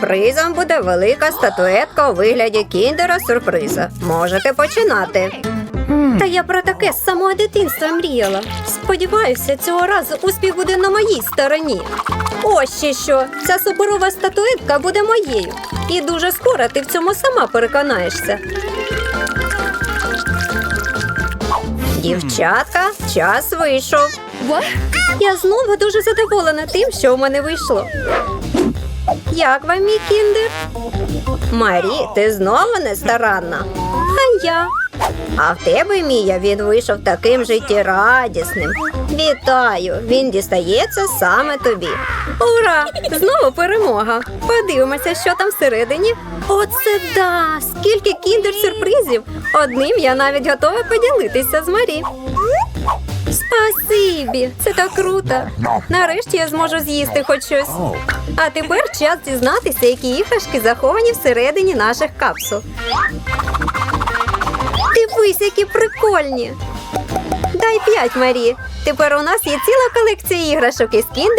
Сюрпризом буде велика статуетка у вигляді кіндера сюрприза. Можете починати. Та я про таке з самого дитинства мріяла. Сподіваюся, цього разу успіх буде на моїй стороні. Ось ще що, ця суперова статуетка буде моєю. І дуже скоро ти в цьому сама переконаєшся. Дівчатка, час вийшов. Я знову дуже задоволена тим, що у мене вийшло. Як вам мій кіндер? Марі, ти знову не старанна. А я. А в тебе, Мія, він вийшов таким життєрадісним. Вітаю! Він дістається саме тобі. Ура! Знову перемога! Подивимося, що там всередині. Оце да! Скільки кіндер-сюрпризів! Одним я навіть готова поділитися з Марі. Спасибі! Це так круто! Нарешті я зможу з'їсти хоч щось. А тепер час дізнатися, які іграшки заховані всередині наших капсул. Дивись, які прикольні! Дай п'ять, Марі. Тепер у нас є ціла колекція іграшок із кіндер